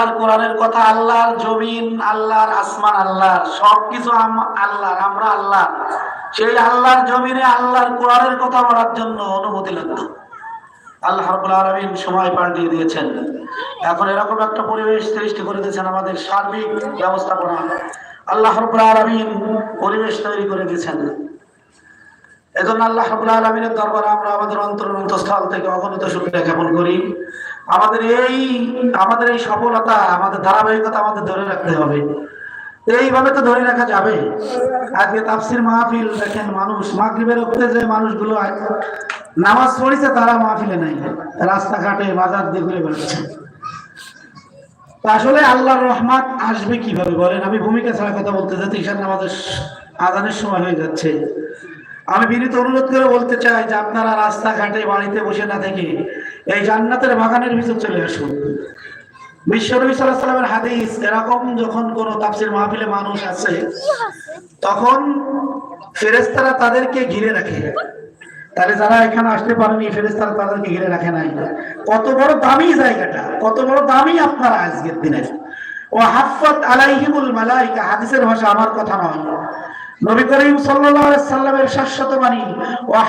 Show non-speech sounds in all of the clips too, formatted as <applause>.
আল্লাহর কোরআনের কথা, আল্লাহর জমিন, আল্লাহর আসমান, আল্লাহর সবকিছু আল্লাহর, আমরা আল্লাহ। সেই আল্লাহর জমিনে আল্লাহর কোরআনের কথা বলার জন্য অনুমতি লাগতো আল্লাহ রাব্বুল আলামিন সময় পাল্টিয়ে দিয়েছেন। এখন এরকম একটা পরিবেশ সৃষ্টি করে দিয়েছেন আমাদের সার্বিক ব্যবস্থাপনা। আল্লাহ রাব্বুল আলামিন পরিবেশ তৈরি করে দিয়েছেন। এজন্য আল্লাহ রাব্বুল আলামিনের দরবারে আমরা আমাদের অন্তর অন্তঃস্থল থেকে অগণিত শুকরিয়া জ্ঞাপন করি। আমাদের এই আমাদের এই সফলতা, আমাদের ধারাবাহিকতা আমাদের ধরে রাখতে হবে। এইভাবে তো ধরে রাখা যাবে। আজকে তাফসির মাহফিল, দেখেন মানুষ, মাগরিবের উঠতে যে মানুষগুলো নামাজ পড়েছে তারা মাহফিলে নাই। রাস্তাঘাটে, বাজার দিয়ে ঘুরে বেড়াচ্ছে। আসলে আল্লাহর রহমান আসবে কীভাবে বলেন? আমি ভূমিকা ছাড়া কথা বলতে যাচ্ছি, ঈশান নামাজের আজানের সময় হয়ে যাচ্ছে। আমি বিনীত অনুরোধ করে বলতে চাই যে আপনারা রাস্তাঘাটে বাড়িতে বসে না থেকে এই জান্নাতের বাগানের ভিতর চলে আসুন। বিশ্বনবী হাদিস, এরকম যখন কোন মাহফিলে মানুষ আছে তখন ফেরেশতারা তাদেরকে ঘিরে রাখে। তাহলে যারা এখানে আসতে পারেনি, ফেরেশতারা তাদেরকে ঘিরে রাখে নাই। কত বড় দামি জায়গাটা, কত বড় দামি আপনারা আজকের দিনে। ও হাফাত আলাইহিমুল মালাইকা, হাদিসের ভাষা আমার কথা নয়। নবী করিম সাল্লামের শাশ্বত বাণী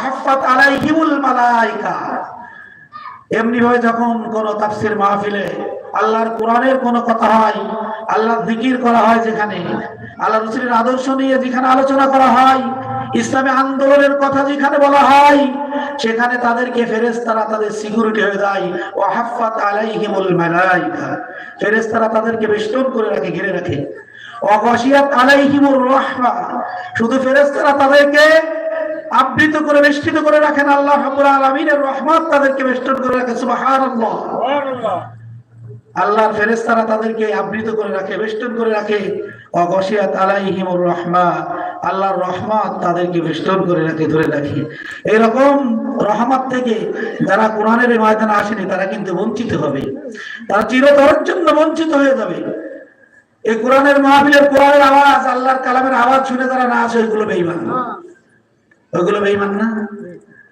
হাফাত আলাইহিমুল এমনি ভাবে যখন কোন মাহফিলে আল্লাহর কোরআনের কোন কথা হয় জিকির করা হয় যেখানে আল্লাহ রসুলের আদর্শ নিয়ে যেখানে আলোচনা করা হয়, ইসলামী আন্দোলনের কথা যেখানে বলা হয়, সেখানে তাদেরকে ফেরেশতারা তাদের সিকিউরিটি হয়ে যায় ও হাফাত আলাইহিমুল মালাইকা। ফেরেশতারা তাদেরকে বেষ্টন করে রাখে, ঘিরে রাখে। শুধু ফেরেশতারা তাদেরকে আবৃত করে, বেষ্টিত করে রাখেন আল্লাহ আলামিনের রহমত তাদেরকে বেষ্টন করে রাখে আল্লাহর ফেরেশতারা তাদেরকে আবৃত করে রাখে, বেষ্টন করে রাখে। আল্লাহর রহমত তাদেরকে বেষ্টন করে রাখে, ধরে রাখে। এরকম রহমত থেকে যারা কোরআনের ময়দানে আসেনি, তারা কিন্তু বঞ্চিত হবে। তারা চিরতরের জন্য বঞ্চিত হয়ে যাবে। এই কোরআনের মাহফিলের কোরআনের আওয়াজ আল্লাহর কালামের আওয়াজ শুনে যারা না আসে ওইগুলো বেঈমান ওইগুলো বেঈমান না।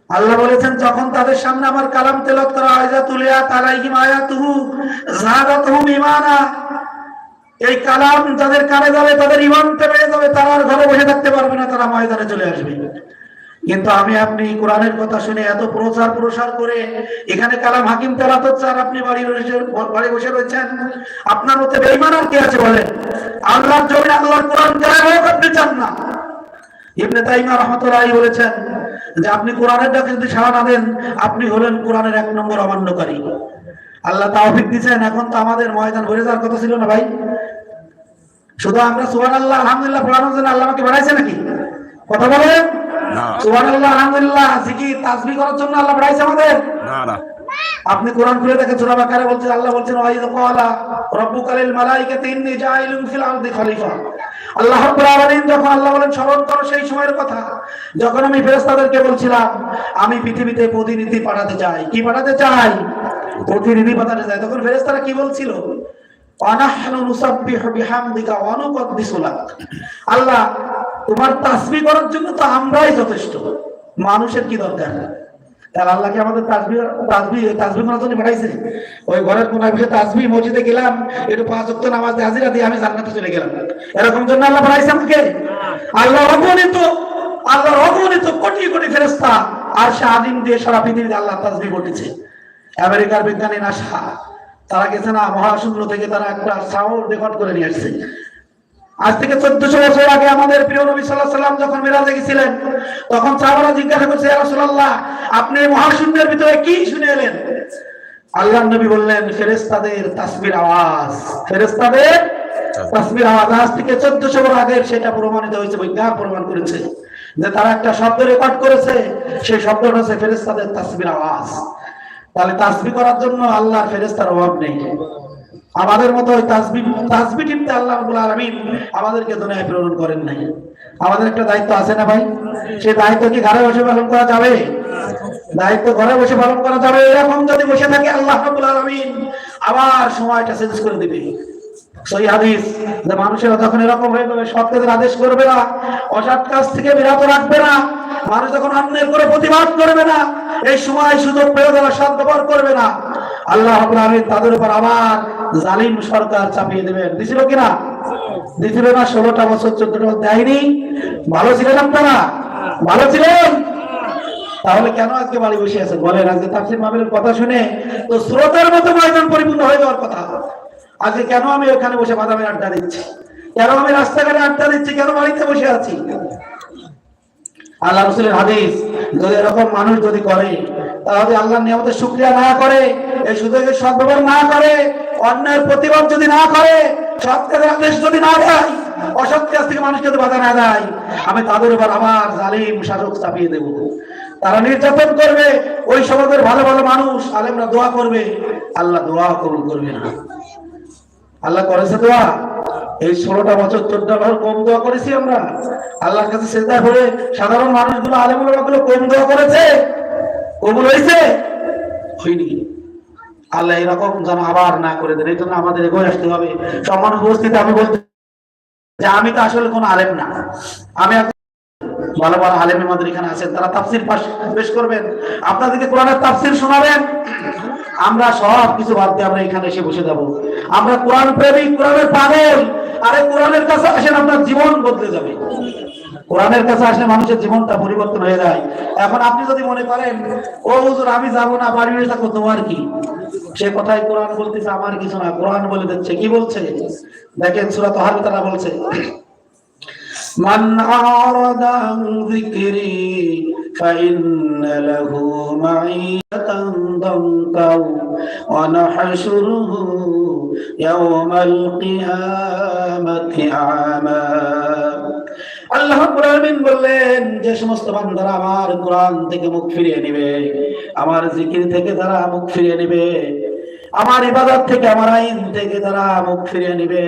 আল্লাহ বলেছেন যখন তাদের সামনে আমার কালাম তেলাওয়াত করা হয় যা তুলিয়া তালাইহিম আয়াতুহু যাদাতুহুম ঈমানা। এই কালাম যাদের কানে যাবে তাদের ঈমানটা বেড়ে যাবে তারা আর ঘরে বসে থাকতে পারবে না তারা ময়দানে চলে আসবে। কিন্তু আমি আপনি কোরআনের কথা শুনে এত প্রচার প্রসার করে এখানে কালাম হাকিম তেলাত হচ্ছে আর আপনি বাড়ি বাড়ি বসে রয়েছেন, আপনার মধ্যে বেঈমান আর কি আছে বলেন? আল্লাহর জমিনে আল্লাহর কোরআন আপনি চান না। ইবনে তাইমা রহমতুল্লাহি বলেছেন যে আপনি কোরআনের ডাকে যদি সাড়া না দেন, আপনি হলেন কোরআনের এক নম্বর অমান্যকারী। আল্লাহ তাওফিক দিয়েছেন এখন তো আমাদের ময়দান ভরে যাওয়ার কথা ছিল না ভাই? শুধু আমরা সুবহানাল্লাহ, আলহামদুলিল্লাহ, পড়ানোর জন্য আল্লাহ আমাকে নাকি? কথা বলেন। সুবহানাল্লাহ আলহামদুলিল্লাহ জিকির তাসবিহ করার জন্য আল্লাহ বাড়াইছে আমাদের। না না। আপনি কোরআন খুলে দেখেন সূরা বাকারা বলছেন আল্লাহ বলছেন ওয়াইদ ক্বালা রাব্বুকা লিল মালাইকাতি ইন্নী জাইলুন ফিল আরদি খলিফা। আল্লাহ রাব্বুল আলামিন যখন আল্লাহ বলেন স্মরণ করো সেই সময়ের কথা যখন আমি ফেরেশতাদেরকে বলছিলাম আমি পৃথিবীতে প্রতিনিধি পাঠাতে চাই। কি পাঠাতে চাই? প্রতিনিধি পাঠাতে চাই। তখন ফেরেশতারা কি বলছিল? আল্লাহ তোমার তাসবিহ করার জন্য তো আমরাই যথেষ্ট। মানুষের কি দরকার? তাহলে আল্লাহ আমাদের তাসবি তাসবি তাসবি ওই ঘরের তাসবি, মসজিদে গেলাম, একটু পাঁচ ওয়াক্ত নামাজ হাজিরা দিয়ে আমি জান্নাতে চলে গেলাম। এরকম জন্য আল্লাহ আমাকে? আল্লাহ অগণিত অগণিত কোটি কোটি আর আদিম দিয়ে সারা পৃথিবীতে আল্লাহ তাসবি ঘটেছে আমেরিকার বিজ্ঞানী নাসা, তারা গেছে না মহাশূন্য থেকে তারা একটা সাউন্ড রেকর্ড করে নিয়ে আসছে। আজ থেকে চোদ্দশো বছর আগে আমাদের প্রিয় নবী সাল্লাহ সাল্লাম যখন মেরাজে গেছিলেন, তখন সাহাবারা জিজ্ঞাসা করছে রাসূলুল্লাহ, আপনি মহাশূন্যের ভিতরে কি শুনে এলেন? আল্লাহ নবী বললেন, ফেরেশতাদের তাসবির আওয়াজ, ফেরেশতাদের তাসবির আওয়াজ, আজ থেকে চোদ্দশো বছর আগে সেটা প্রমাণিত হয়েছে বিজ্ঞান প্রমাণ করেছে যে তারা একটা শব্দ রেকর্ড করেছে, সেই শব্দটা হচ্ছে ফেরেশতাদের তাসবির আওয়াজ। তাহলে তাসবি করার জন্য আল্লাহর ফেরেশতার অভাব নেই। আমাদের মতো ওই তাসবি তাসবি টিপতে আল্লাহ রাব্বুল আমাদেরকে দুনিয়ায় প্রেরণ করেন নাই। আমাদের একটা দায়িত্ব আছে না ভাই? সেই দায়িত্ব কি ঘরে বসে পালন করা যাবে? দায়িত্ব ঘরে বসে পালন করা যাবে? এরকম যদি বসে থাকে, আল্লাহ রাব্বুল আলামিন আবার সময়টা চেঞ্জ করে দিবে। সই হাদিস, যে মানুষেরা যখন এরকম হয়ে যাবে, সৎ কাজের আদেশ করবে না, অসৎ কাজ থেকে বিরত রাখবে না মানুষ যখন অন্যের করে প্রতিবাদ করবে না, এই সময় সুযোগ পেয়ে সৎ ব্যবহার করবে না। আল্লাহ রাব্বুল তাদের উপর আবার জালিম সরকার চাপিয়ে দেবেন। দিছিল কিনা? দিছিল না, ষোলোটা বছর চোদ্দটা বছর দেয়নি। ভালো ছিলেন আপনারা? ভালো ছিলেন? তাহলে কেন আজকে বাড়ি বসে আছেন? বলেন, আজকে তাফসির মাহফিলের কথা শুনে তো স্রোতের মতো ময়দান পরিপূর্ণ হয়ে যাওয়ার কথা। আজকে কেন আমি ওখানে বসে বাদামের আড্ডা দিচ্ছি? কেন আমি রাস্তাঘাটে আড্ডা দিচ্ছি? কেন বাড়িতে বসে আছি? আল্লাহ রসুলের হাদিস, যদি এরকম মানুষ যদি করে, তাহলে আল্লাহ শুক্রিয়া না করে, এই সুযোগের সদ্ব্যবহার না করে, অন্যায়ের প্রতিবাদ যদি না করে আদেশ যদি না দেয় থেকে বাধা না দেয়, আমি তাদের উপর আবার জালিম শাসক চাপিয়ে দেব। তারা নির্যাতন করবে, ওই সমাজের ভালো ভালো মানুষ, আলেমরা দোয়া করবে, আল্লাহ দোয়া কবুল করবে না। আল্লাহ করেছে দোয়া? এই ষোলোটা বছর চোদ্দ বছর কম দোয়া করেছি আমরা। আল্লাহর কাছে চেষ্টা করে সাধারণ মানুষগুলো আলেমুল্লাহগুলো কম দোয়া করেছে। কবুল হয়েছে? হয়নি। আল্লাহ এরকম যেন আবার না করে দেন এই জন্য আমাদের এগোয় আসতে হবে। সম্মান উপস্থিতি, আমি বলতে যে আমি তো আসলে কোন আলেম না। আমি ভালো ভালো আলেম আমাদের এখানে আছেন, তারা তাফসির পাশ পেশ করবেন। আপনাদেরকে কোরআনের তাফসির শোনাবেন। আমরা সব কিছু বাদ দিয়ে আমরা এখানে এসে বসে যাব। আমরা কোরআন প্রেমী কোরআনের পাগল। আরে কোরআনের কাছে আসেন আপনার জীবন বদলে যাবে। কোরআনের কাছে আসলে মানুষের জীবনটা পরিবর্তন হয়ে যায়। এখন আপনি যদি মনে করেন, ও হুজুর, আমি যাব না, বাড়ি থাকো তোমার কি? সে কথায় কোরআন বলতেছে, আমার কিছু না। কোরআন বলে দিচ্ছে, কি বলছে? দেখেন সুরাত হারুতারা বলছে, মান আরাদা যিকরি فإن له معيشة ضنكا ونحشره يوم القيامة أعمى আল্লাহ রাব্বুল আলামিন বললেন যে সমস্ত বান্দারা আমার কোরআন থেকে মুখ ফিরিয়ে নেবে আমার জিকির থেকে তারা মুখ ফিরিয়ে নেবে আমার ইবাদত থেকে আমার আইন থেকে তারা মুখ ফিরিয়ে নেবে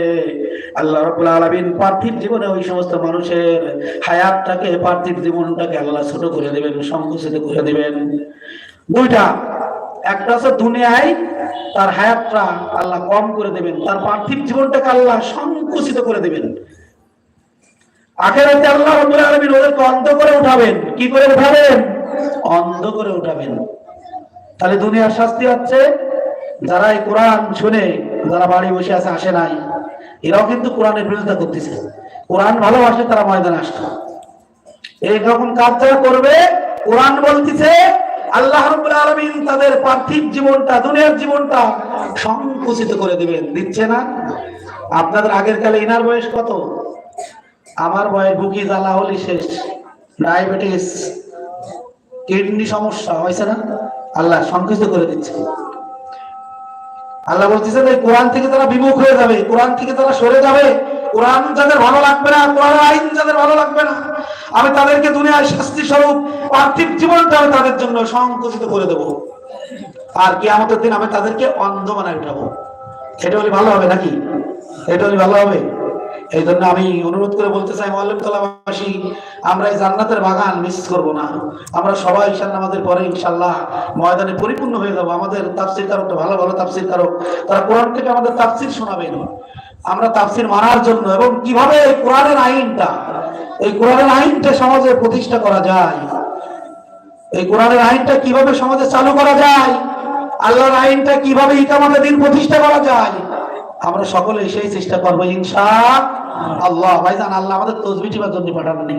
আল্লাহ রাব্বুল আলামিন পার্থিব জীবনে ওই সমস্ত মানুষের হায়াতটাকে, পার্থিব জীবনটাকে আল্লাহ ছোট করে দেবেন, সংকুচিত করে দেবেন। দুইটা, একটা হচ্ছে দুনিয়ায় তার হায়াতটা আল্লাহ কম করে দেবেন, তার পার্থিব জীবনটাকে আল্লাহ সংকুচিত করে দেবেন। আখেরাতে আল্লাহ রাব্বুল আলামিন ওদেরকে অন্ধ করে উঠাবেন। কি করে উঠাবেন? অন্ধ করে উঠাবেন। তাহলে দুনিয়ার শাস্তি হচ্ছে যারা এই কোরআন শুনে, যারা বাড়ি বসে আছে, আসে নাই। এরাও কিন্তু কোরআনের বিরোধিতা করতেছে। কোরআন ভালোবাসে তারা ময়দানে আসতো এইরকম কাজ যারা করবে, কোরআন বলতেছে, আল্লাহ আলামিন তাদের পার্থিব জীবনটা, দুনিয়ার জীবনটা সংকুচিত করে দিবেন। দিচ্ছে না? আপনাদের আগের কালে ইনার বয়স কত? আমার বয়স বুকি জ্বালা হলি শেষ। ডায়াবেটিস, কিডনি সমস্যা, হয়েছে না? আল্লাহ সংকুচিত করে দিচ্ছে। আল্লাহ বলতেছেন এই কোরআন থেকে তারা বিমুখ হয়ে যাবে, কোরআন থেকে তারা সরে যাবে। কোরআন যাদের ভালো লাগবে না কোরআন আইন যাদের ভালো লাগবে না, আমি তাদেরকে দুনিয়ায় শাস্তি স্বরূপ পার্থিব জীবনটা আমি তাদের জন্য সংকুচিত করে দেব। আর কি আমাদের দিন আমি তাদেরকে অন্ধ বানায় উঠাবো। এটা হলে ভালো হবে নাকি? এটা হলে ভালো হবে? এই জন্য আমি অনুরোধ করে বলতে চাই, মোয়াল্লিম তলাবাসী, আমরা এই জান্নাতের বাগান মিস করব না। আমরা সবাই ঈশান নামাজের পরে ইনশাল্লাহ ময়দানে পরিপূর্ণ হয়ে যাব। আমাদের তাফসির কারকটা ভালো ভালো তাফসির কারক তারা কোরআন থেকে আমাদের তাফসির শোনাবেন। আমরা তাফসির মানার জন্য এবং কীভাবে এই কোরআনের আইনটা, এই কোরআনের আইনটা সমাজে প্রতিষ্ঠা করা যায়, এই কোরআনের আইনটা কীভাবে সমাজে চালু করা যায়, আল্লাহর আইনটা কীভাবে ইকামতে দিন প্রতিষ্ঠা করা যায় আমরা সকলে সেই চেষ্টা করব, ইনশা আল্লাহ। ভাইজান, আল্লাহ আমাদের তসবি টিবার জন্য পাঠাননি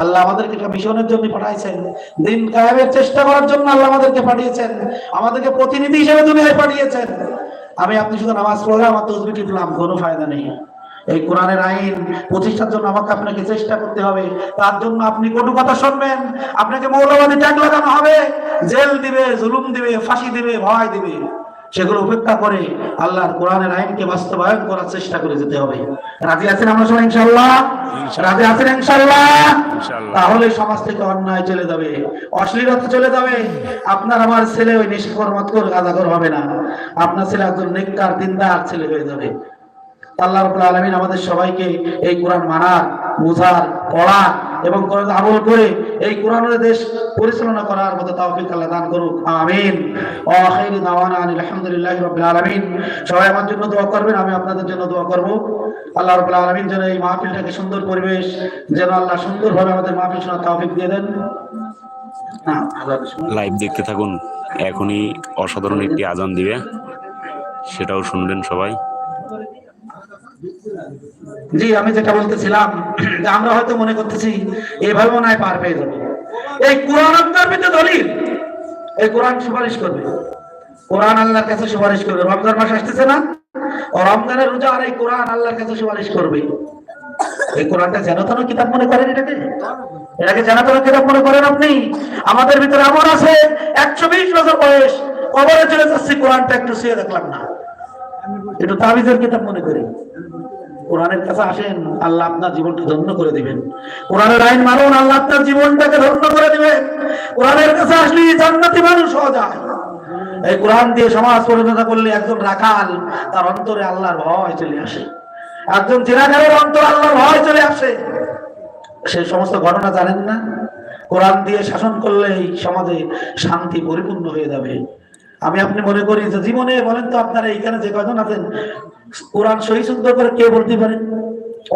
আল্লাহ আমাদেরকে একটা মিশনের জন্য পাঠাইছেন। দিন কায়েমের চেষ্টা করার জন্য আল্লাহ আমাদেরকে পাঠিয়েছেন। আমাদেরকে প্রতিনিধি হিসেবে দুনিয়ায় পাঠিয়েছেন। আমি আপনি শুধু নামাজ পড়লে আমার তসবি টিপলাম, কোনো ফায়দা নেই। এই কোরআনের আইন প্রতিষ্ঠার জন্য আমাকে আপনাকে চেষ্টা করতে হবে। তার জন্য আপনি কটু কথা শুনবেন। আপনাকে মৌলবাদী ট্যাগ লাগানো হবে। জেল দিবে, জুলুম দিবে, ফাঁসি দিবে, ভয় দিবে। সেগুলো উপেক্ষা করে আল্লাহর কোরআনের আইনকে বাস্তবায়ন করার চেষ্টা করে যেতে হবে। রাজি আছেন আমরা সবাই ইনশাল্লাহ রাজি আছেন ইনশাল্লাহ তাহলে সমাজ থেকে অন্যায় চলে যাবে অশ্লীলতা চলে যাবে। আপনার আমার ছেলে ওই নিষ্কর মতকর গাদাগর হবে না। আপনার ছেলে একজন নেককার দিনদার ছেলে হয়ে যাবে। আল্লাহ রাব্বুল আলামিন আমাদের সবাইকে এই কোরআন মানার বুঝার পড়ার এবং আমল করে এই কোরআনের দেশ পরিচালনা করার মতো তৌফিক আল্লাহ দান করুক, আমিন। আখিরু দাওয়ানা আনিল হামদুলিল্লাহি রাব্বিল আলামিন। সবাই আমার জন্য দোয়া করবেন, আমি আপনাদের জন্য দোয়া করব। আল্লাহ রাব্বুল আলামিন যেন এই মাহফিলটাকে সুন্দর পরিবেশ, যেন আল্লাহ সুন্দরভাবে আমাদের মাহফিল শোনার তৌফিক দিয়ে দেন। লাইভ দেখতে থাকুন, এখনই অসাধারণ একটি আজান দিবে। সেটাও শুনবেন সবাই। জি, আমি যেটা বলতেছিলাম, <clears throat> যে আমরা হয়তো মনে করতেছি, এভাবে মনে হয় পার পেয়ে যাবে। এই কোরআন আপনার ভিতরে দলিল, এই কোরআন সুপারিশ করবে। কোরআন আল্লাহর কাছে সুপারিশ করবে। রমজান মাস আসতেছে না? রমজানের রোজা আর এই কোরআন আল্লাহর কাছে সুপারিশ করবে। এই কোরআনটা যেন তেন কিতাব মনে করেন এটাকে? এটাকে যেন তেন কিতাব মনে করেন আপনি? আমাদের ভিতরে এমন আছে, একশো বিশ বছর বয়স, কবরে চলে যাচ্ছি, কোরআনটা একটু শুয়ে দেখলাম না। একটু তাবিজের কিতাব মনে করি। কোরআনের কাছে আসেন, আল্লাহ আপনার জীবনটা ধন্য করে দিবেন। কোরআনের আইন মানুন, আল্লাহ আপনার জীবনটাকে ধন্য করে দিবেন। কোরআনের কাছে আসলে জান্নাতি মানুষ হওয়া যায়। এই কোরআন দিয়ে সমাজ পরিণত করলে একজন রাখাল, তার অন্তরে আল্লাহর ভয় চলে আসে। একজন জিনাগারের অন্তর আল্লাহর ভয় চলে আসে। সেই সমস্ত ঘটনা জানেন না। কোরআন দিয়ে শাসন করলে এই সমাজে শান্তি পরিপূর্ণ হয়ে যাবে। আমি আপনি মনে করি যে জীবনে বলেন তো আপনারা এইখানে যে কজন আছেন, কোরআন সহি শুদ্ধ করে কে বলতে পারেন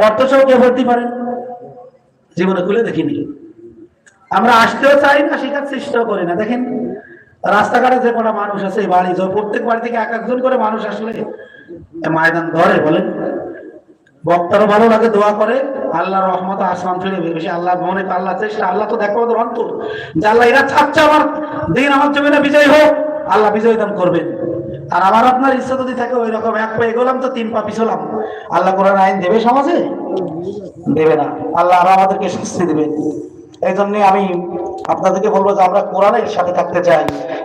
অর্থ সহ কে বলতে পারেন জীবনে খুলে দেখিনি আমরা আসতেও চাই না, শেখার চেষ্টাও করি না। দেখেন, রাস্তাঘাটে যে কটা মানুষ আছে, বাড়ি প্রত্যেক বাড়ি থেকে এক একজন করে মানুষ আসলে ময়দান ধরে, বলেন। বক্তারও ভালো লাগে, দোয়া করে। আল্লাহ রহমত আসমান ফিরে বেশি আল্লাহ মনে আল্লাহ চেষ্টা, আল্লাহ তো দেখো অন্তর। যে আল্লাহ, এরা চাচ্ছে আমার দিন, আমার জমিনে বিজয় হোক। আল্লাহ বিজয় দান করবেন। আর আমার আপনার ইচ্ছা যদি থাকে ওই রকম এক পা এগোলাম তো তিন পা পিছলাম। আল্লাহ কোরআন আইন দেবে সমাজে? দেবে না। আল্লাহ আরও আমাদেরকে শাস্তি দেবে। এই জন্য আমি আপনাদেরকে বলব যে আমরা কোরআনের সাথে থাকতে চাই।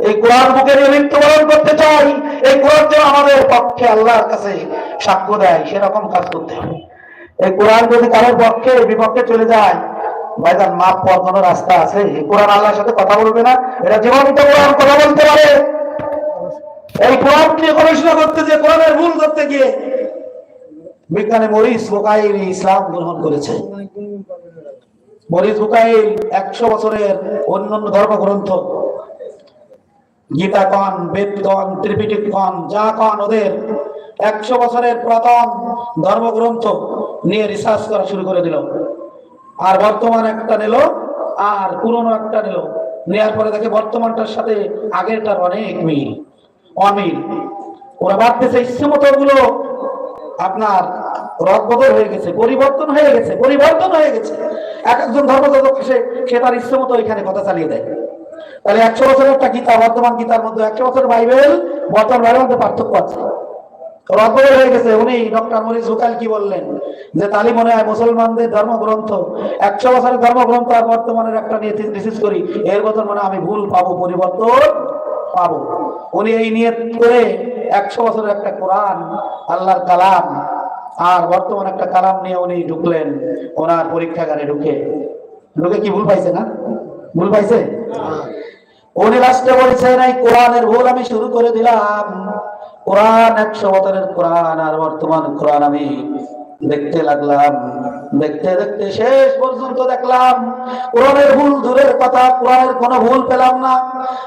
এই কোরআন বুকে নিয়ে মৃত্যুবরণ করতে চাই। এই কোরআন যেন আমাদের পক্ষে আল্লাহর কাছে সাক্ষ্য দেয়, সেরকম কাজ করতে হবে। এই কোরআন যদি কারোর পক্ষে, বিপক্ষে চলে যায় ভাইজান মাপ পাওয়ার কোনো রাস্তা আছে? এই কোরআন আল্লাহর সাথে কথা বলবে না? এটা জীবন্ত কোরআন কথা বলতে পারে। এই কোরআন নিয়ে গবেষণা করতে যে কোরআনের ভুল করতে গিয়ে বিজ্ঞানী মরিস বোকাইল ইসলাম গ্রহণ করেছে। মরিস বুকাইল একশো বছরের অন্যান্য ধর্মগ্রন্থ। গীতা কন, বেদ কন, ত্রিপিটিক কন, যা কন, ওদের একশো বছরের পুরাতন ধর্মগ্রন্থ নিয়ে রিসার্চ করা শুরু করে দিল। আর বর্তমান একটা নিল, আর পুরনো একটা নিল। নেওয়ার পরে দেখে বর্তমানটার সাথে আগেরটার অনেক মিল। অমিল। ওরা ভাবতেছে, ইচ্ছে মতো গুলো আপনার রদবদল হয়ে গেছে, পরিবর্তন হয়ে গেছে, পরিবর্তন হয়ে গেছে। এক একজন ধর্মযাজক সে সে তার ইচ্ছে মতো এখানে কথা চালিয়ে দেয়। তাহলে একশো বছরের একটা গীতা, বর্তমান গীতার মধ্যে একশো বছরের বাইবেল, বর্তমান বাইবেলের মধ্যে পার্থক্য আছে। উনি নিয়ে আমি ভুল পাবো, পরিবর্তন পাবো। উনি এই নিয়ত করে একশো বছরের একটা কোরআন, আল্লাহর কালাম আর বর্তমান একটা কালাম নিয়ে উনি ঢুকলেন। ওনার পরীক্ষাগারে ঢুকে। ঢুকে কি ভুল পাইছে না? ভুল পাইছে? উনি লাস্টে বলছেন এই কোরআনের ভুল আমি শুরু করে দিলাম। কোরআন একশো বছরের কোরআন, আর বর্তমান কোরআন আমি দেখতে লাগলাম। দেখতে দেখতে শেষ পর্যন্ত দেখলাম। কোরআনের ভুল দূরের কথা, কোরআনের কোনো ভুল পেলাম না।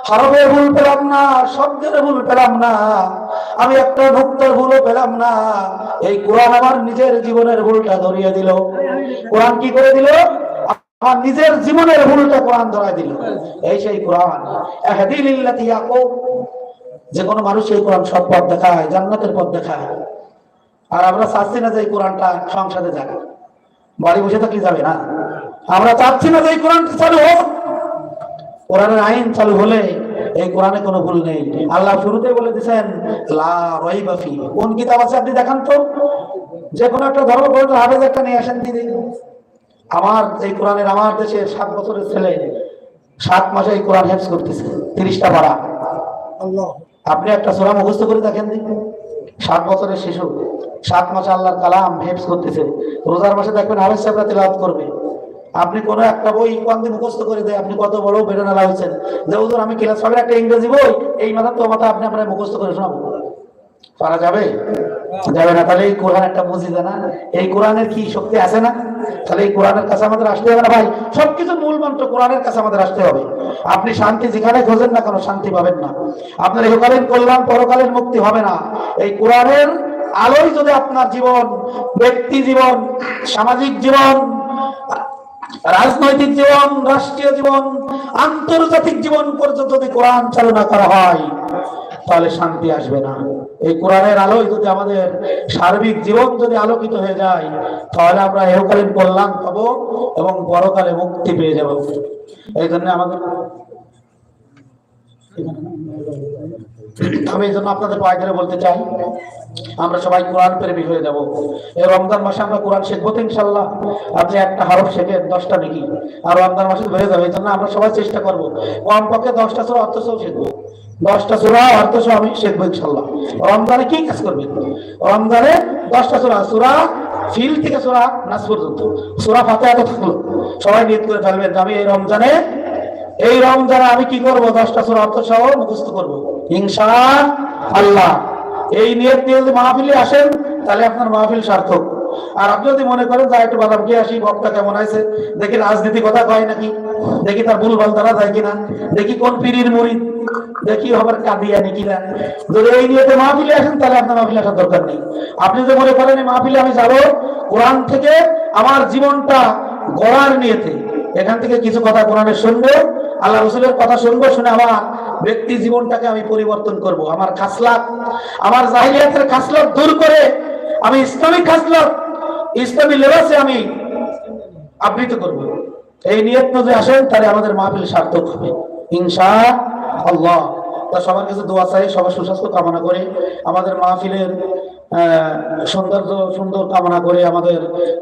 হরফের ভুল পেলাম না, শব্দের ভুল পেলাম না। আমি একটা নুক্তার ভুলও পেলাম না। এই কোরআন আমার নিজের জীবনের ভুলটা ধরিয়ে দিল। কোরআন কি করে দিল? আমার নিজের জীবনের ভুলটা কোরআন ধরাই দিল। এই সেই কোরআন। যে কোনো মানুষ এই কোরআন সব পথ দেখায়, জান্নাতের পথ দেখায়। আর আমরা চাচ্ছি না যে কোরআনটা সংসদে যাক। বাড়ি বসে থাকলে যাবে না। আমরা চাচ্ছি না যে এই কোরআনটা চালু হোক। কোরআনের আইন চালু হলে এই কোরআনে কোনো ভুল নেই। আল্লাহ শুরুতে বলে দিয়েছেন, লা রাইবা ফি কোন কিতাব আছে আপনি দেখান তো? যে কোনো একটা ধর্মগ্রন্থ হাফেজ একটা নিয়ে আসেন দিদি। আমার এই কোরআনের আমার দেশের সাত বছরের ছেলে সাত মাসে এই কোরআন হেফজ করতেছে তিরিশটা পারা। আপনি একটা সোরা মুখস্থ করে দেখেন সাত বছরের শিশু সাত মাসে আল্লাহর কালাম হেফজ করতেছে। রোজার মাসে দেখবেন হাফেজ সাহেবরা তেলাওয়াত করবে। আপনি কোনো একটা বই কোন দিন মুখস্থ করে দেয় আপনি কত বড় বেরোনালা হয়েছেন যে হুজুর আমি ক্লাস ফাইভের একটা ইংরেজি বই এই মাথা তো মাথা আপনি আপনার মুখস্থ করে শোনাবো। পারা যাবে? যাবে না তাহলে এই কোরআন একটা বুঝিতে না। এই কোরআনের কি শক্তি আছে না? তাহলে এই কোরআনের কাছে আমাদের আসতে হবে না ভাই? সবকিছু মূল মন্ত্র কোরআনের কাছে আমাদের আসতে হবে। আপনি শান্তি যেখানে খোঁজেন না কোনো শান্তি পাবেন না। আপনার ইহকালীন কল্যাণ, পরকালীন মুক্তি হবে না। এই কোরআনের আলোয় যদি আপনার জীবন, ব্যক্তি জীবন, সামাজিক জীবন, রাজনৈতিক জীবন, রাষ্ট্রীয় জীবন, আন্তর্জাতিক জীবন পর্যন্ত যদি কোরআন চালনা করা হয় তাহলে শান্তি আসবে না। এই কোরআনের আলোয় যদি আমাদের সার্বিক জীবন যদি আলোকিত হয়ে যায়, তাহলে আমরা এহকালীন কল্যাণ পাবো এবং পরকালে মুক্তি পেয়ে যাব। এই জন্য আমাদের আমি এই জন্য আপনাদের পায়ে ধরে বলতে চাই, আমরা সবাই কোরআন প্রেমী হয়ে যাব। এই রমজান মাসে আমরা কোরআন শিখব তো ইনশাল্লাহ আপনি একটা হরফ শেখেন, দশটা নাকি? আর রমজান মাসে হয়ে যাবে, এই জন্য আমরা সবাই চেষ্টা করব। কমপক্ষে দশটা সুরা অর্থ সহ শিখব। দশটা সুরা অর্থ সহ আমি শিখব ইনশাল্লাহ রমজানে কি কাজ করবেন রমজানে দশটা সুরা সুরা ফিল থেকে সুরা নাচ পর্যন্ত। সুরা ফাতে এত থাকল। সবাই নিয়ত করে ফেলবেন আমি এই রমজানে এই রমজানে আমি কি করব? দশটা সুরা অর্থ সহ মুখস্থ করব। ইনশা আল্লাহ এই নিয়ত নিয়ে যদি মাহফিলে আসেন, তাহলে আপনার মাহফিল সার্থক। আর আপনি যদি মনে করেন যা একটু বাদাম খেয়ে আসি বক্তা কেমন আছে? দেখি রাজনীতি কথা কয় নাকি? দেখি তার ভুল তারা যায় কিনা? দেখি কোন পীরির মুড়ি দেখি আবার কাঁদিয়া নাকি না যদি এই নিয়তে মাহফিলে আসেন, তাহলে আপনার মাহফিলে আসার দরকার নেই। আপনি মনে করেন মাহফিলে আমি যাব, কোরআন থেকে আমার জীবনটা গড়ার নিয়েতে, এখান থেকে কিছু কথা কোরআনে শুনব, আল্লাহ রসুলের কথা শুনব, শুনে আমার ব্যক্তি জীবনটাকে আমি পরিবর্তন করব। আমার খাসলাত, আমার জাহিলিয়াতের খাসলত দূর করে, আমি ইসলামিক খাসলত ইসলামী লেবাসে আমি আবৃত করব। এই নিয়ত যদি আসেন, তাহলে আমাদের মাহফিল সার্থক হবে। ইনশা আল্লাহ সবার কাছে দোয়া চাই, সবার সুস্বাস্থ্য কামনা করে। আমাদের মাহফিলের সৌন্দর্য, সুন্দর কামনা করে আমাদের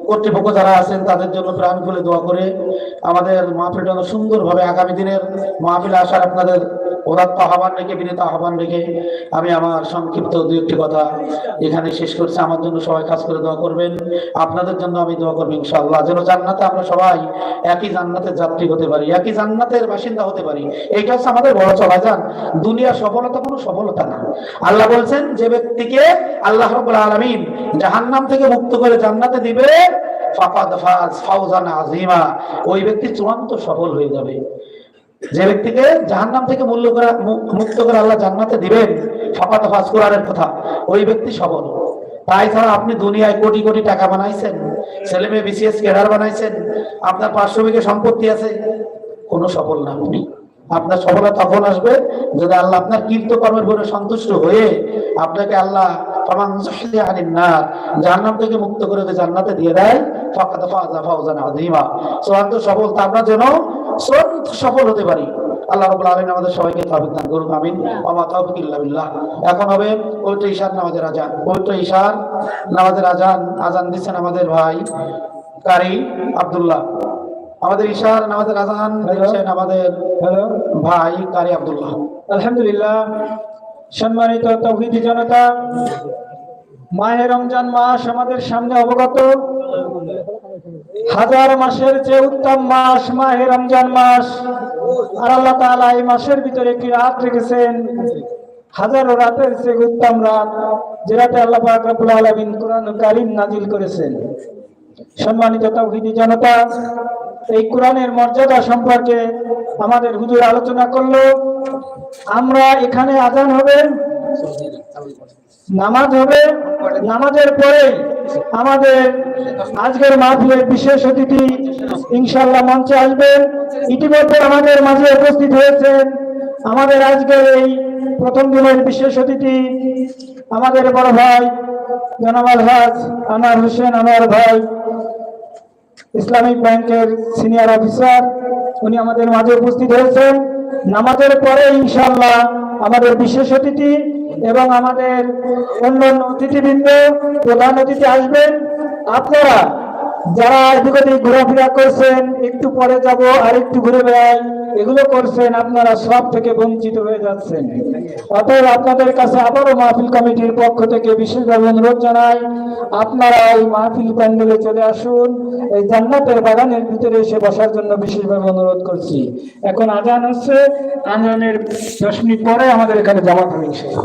কর্তৃপক্ষ যারা আছেন, তাদের জন্য প্রাণ খুলে দোয়া করে। আমাদের মাহফিল যেন সুন্দরভাবে আগামী দিনের মাহফিলে আসার আপনাদের উদাত্ত আহ্বান রেখে, বিনীত আহ্বান রেখে আমি আমার সংক্ষিপ্ত দু একটি কথা এখানে শেষ করছি। আমার জন্য সবাই কাজ করে দোয়া করবেন। আপনাদের জন্য আমি দোয়া করব ইনশাল্লাহ যেন জান্নাতে আমরা সবাই একই জান্নাতের যাত্রী হতে পারি, একই জান্নাতের বাসিন্দা হতে পারি। এইটা হচ্ছে আমাদের বড় চলা যান দুনিয়ার সফলতা কোনো সফলতা না। আল্লাহ বলছেন, যে ব্যক্তিকে আল্লাহ রবুল আলমিন জাহান্নাম থেকে মুক্ত করে জান্নাতে দিবে, ফাকাদ ফাজ ফাউজান আজিমা ওই ব্যক্তি চূড়ান্ত সফল হয়ে যাবে। যে ব্যক্তিকে জাহান্নাম থেকে মূল্য করে মুক্ত করে আল্লাহ জান্নাতে দিবেন ফাকাদ ফাজ কোরআনের কথা, ওই ব্যক্তি সফল। তাই ছাড়া আপনি দুনিয়ায় কোটি কোটি টাকা বানাইছেন, ছেলে মেয়ে বিসিএস ক্যাডার বানাইছেন, আপনার পাঁচশো সম্পত্তি আছে, কোনো সফল না আপনি আপনার সফলতা তখন আসবে যদি আল্লাহ আপনার কীর্তকর্মের উপরে সন্তুষ্ট হয়ে আপনাকে আল্লাহ মুক্ত করে জান্নাতে দিয়ে দেয় সফল তা আমরা যেন চূড়ান্ত সফল হতে পারি। আল্লাহ রাব্বুল আলামিন আমাদের সবাইকে তৌফিক দান করুন আমিন। ওয়া মা তাওফিক এখন হবে পবিত্র ঈশার নামাজের আজান। পবিত্র ঈশার নামাজের আজান আজান দিচ্ছেন আমাদের ভাই কারি আব্দুল্লাহ। আমাদের ঈশার নামাজের আজান দিচ্ছেন আমাদের ভাই কারি আব্দুল্লাহ। আলহামদুলিল্লাহ সম্মানিত তৌহিদি জনতা মাহে রমজান মাস আমাদের সামনে অবগত। হাজার মাসের যে উত্তম মাস, মাহে রমজান মাস। আর আল্লাহ তাআলা এই মাসের ভিতরে একটি রাত রেখেছেন। হাজারো রাতের যে উত্তম রাত, যে রাতে আল্লাহ পাক রব্বুল আলামিন কোরআন কারীম নাজিল করেছেন। সম্মানিত তৌহিদি জনতা, এই কোরআনের মর্যাদা সম্পর্কে আমাদের হুজুর আলোচনা করল। আমরা এখানে আজান হবে। নামাজ হবে। নামাজের পরে আমাদের আজকের মাহফিলের বিশেষ অতিথি ইনশাল্লাহ মঞ্চে আসবেন। ইতিমধ্যে আমাদের মাঝে উপস্থিত হয়েছেন আমাদের আজকের এই প্রথম দিনের বিশেষ অতিথি, আমাদের বড় ভাই জনাব হাজ আনোয়ার হোসেন আনোয়ার ভাই, ইসলামিক ব্যাংকের সিনিয়র অফিসার, উনি আমাদের মাঝে উপস্থিত হয়েছেন। নামাজের পরে ইনশাল্লাহ আমাদের বিশেষ অতিথি এবং আমাদের অন্যান্য অতিথিবৃন্দ, প্রধান অতিথি আসবেন। আপনারা যারা এদিক ওদিক ঘোরাফেরা করছেন, একটু পরে যাব আর একটু ঘুরে বেড়াই। এগুলো করছেন আপনারা সব থেকে বঞ্চিত হয়ে যাচ্ছেন। অতএব আপনাদের কাছে আবারও মাহফিল কমিটির পক্ষ থেকে বিশেষভাবে অনুরোধ জানাই, আপনারা এই মাহফিল প্যান্ডেলে চলে আসুন, এই জান্নাতের বাগানের ভিতরে এসে বসার জন্য বিশেষভাবে অনুরোধ করছি। এখন আজান হচ্ছে আজানের দশ মিনিট পরে আমাদের এখানে জামাত হবে ইনশাআল্লাহ।